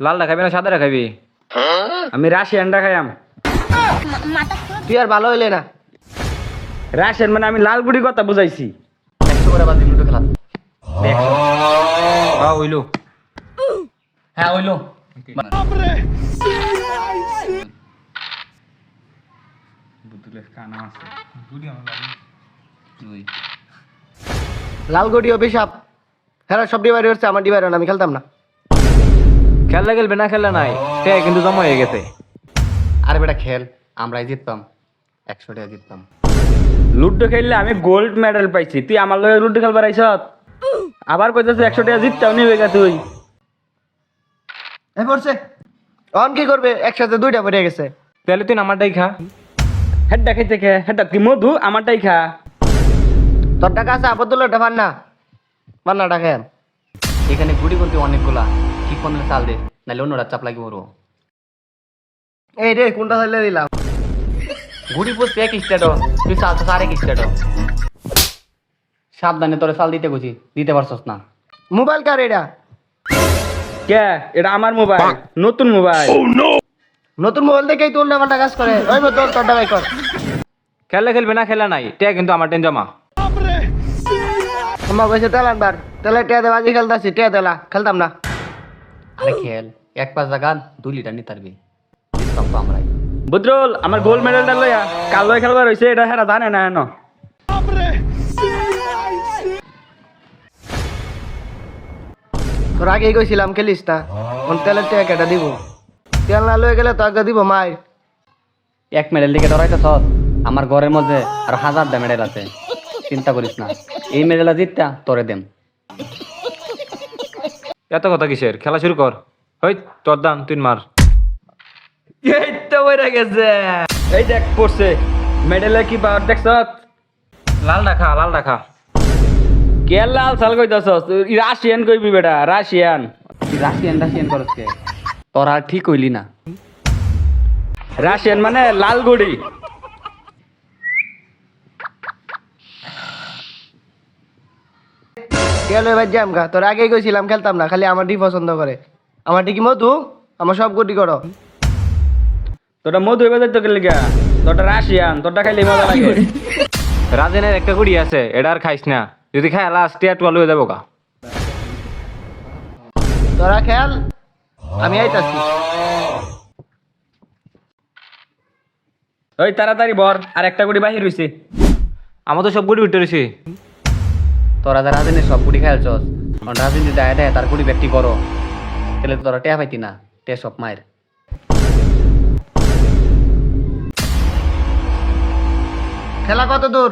লালটা খাবি না সাদাটা খাবি আমি রাশিয়ানটা খাইয়াম তুই আর ভালো হইলে না। রাশিয়ান মানে আমি লাল গুড়ি কথা বুঝাইছি। একশো করে বাদ লুডো খেলা হ্যাঁ হইল। হ্যাঁ হইল। লাল গড়ি অভিশাপ হ্যাঁ সব ডিবাইড হচ্ছে আমার ডিবাইড আমি খেলতাম না। খেললে খেলবে না খেললে নাই। তে কিন্তু জমা হয়ে গেছে। আরে বেটা খেল। আমরাই জিততাম। একশো টাকা জিততাম। লুডো খেললে আমি গোল্ড মেডেল পাইছি। তুই আমার লগে লুডো খেলবার আইস আবার কইতেছে একশো টাকা জিততাও নিবে গা তুই। এই পড়ছে অন কি করবে? একসাথে দুইটা পড়ে গেছে। তাহলে তুই আমারটাই খা। হেডটা খাইতে খে। হেডটা কি মধু? আমারটাই খা। তোর টাকা আছে আবদুল্লাহটা পান না পান না টাকা এখানে গুড়ি গুনতে অনেকগুলা। ঠিক চাল দে নাহলে অন্যরা চাপ লাগি মরবো এই রে কোনটা চাইলে দিলাম গুড়ি পুষতে এক স্টেটো তুই চাল তো আরেক স্টেটো সাবধানে তোরে চাল দিতে গুছি দিতে পারছস না মোবাইল কার এটা কে এটা আমার মোবাইল নতুন মোবাইল নতুন মোবাইল দেখেই তোর নামাটা কাজ করে ওই তোর টাকাই কর খেললে খেলবে না খেলা নাই টে কিন্তু আমার টেন জমা আমার কইছে তেল আনবার তেলে টিয়া দে বাজি খেলতাছি টিয়া দেলা খেলতাম না আরে খেল এক পাঁচ জায়গা দুই লিটার নিতে পারবি। তো আমরাই। বুদ্রুল আমার গোল্ড মেডেলটা লইয়া কাল লয় খেলবার হইছে এটা হেরা জানে না এনো তোর আগেই কইছিলাম খেলিস না কোন তেলের টিয়া কেটে দিব। তেল না লয়ে গেলে তো আগে দিব মাই এক মেডেল দিকে ধরাইতে সৎ আমার ঘরের মধ্যে আর হাজারটা মেডেল আছে চিন্তা করিস না। এই মেডেলটা জিততা তোরে দেম। এত কথা কিসের? খেলা শুরু কর। হই তোর দান তুই মার। এই তো বইরা গেছে। এই দেখ পড়ছে। মেডেলে কি পাওয়ার দেখছ? লাল রাখা লাল রাখা কে লাল সাল কইতাছ? রাশিয়ান কইবি বেটা রাশিয়ান। রাশিয়ান রাশিয়ান করস কে? তোর আর ঠিক হইলি না। রাশিয়ান মানে লাল গুড়ি। গেল এবার জ্যাম গা। তোর আগেই কইছিলাম খেলতাম না খালি আমার ডি পছন্দ করে। আমার কি মধু? আমার সব গুটি করো। তোটা মধু এবার তো গেলে গা তোটা রাশিয়ান তোটা খাইলে মজা লাগে। রাজেনের একটা গুড়ি আছে এটা আর খাইস না। যদি খাই লাস্ট টিয়া টুয়াল হয়ে যাব গা। তোরা খেল আমি আইতাছি। ওই তাড়াতাড়ি বর আর একটা গুড়ি বাহির হইছে। আমার তো সব গুড়ি উঠে রয়েছে তোরা যারা রাজনীতি সব কুড়ি গুটি খেলছস। রাজনীতি দেয় দেয় তার গুটি ব্যক্তি করো। তাহলে তো তোরা টেয়া পাইতি না টে সব মায়ের। খেলা কত দূর?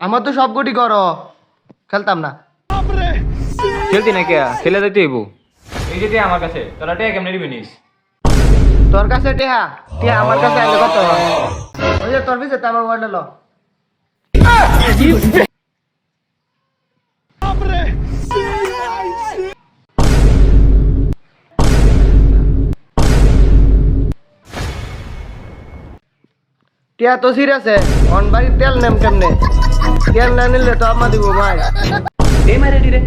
আমার তো সব গুটি করো। খেলতাম না। খেলতি না কে খেলে যাইতে হইব। এই যে টিয়া আমার কাছে তোরা টিয়া কেমনে নিবি নিস? তোর কাছে টেহা টেহা আমার কাছে আইলে কত? ওই যে তোর পিছে তামার ওয়ার্ড লো টিয়া তো সিরিয়াস অন বাড়ি তেল নেম কেমনে তেল না নিলে তো আমা দিব ভাই এই মারে দিরে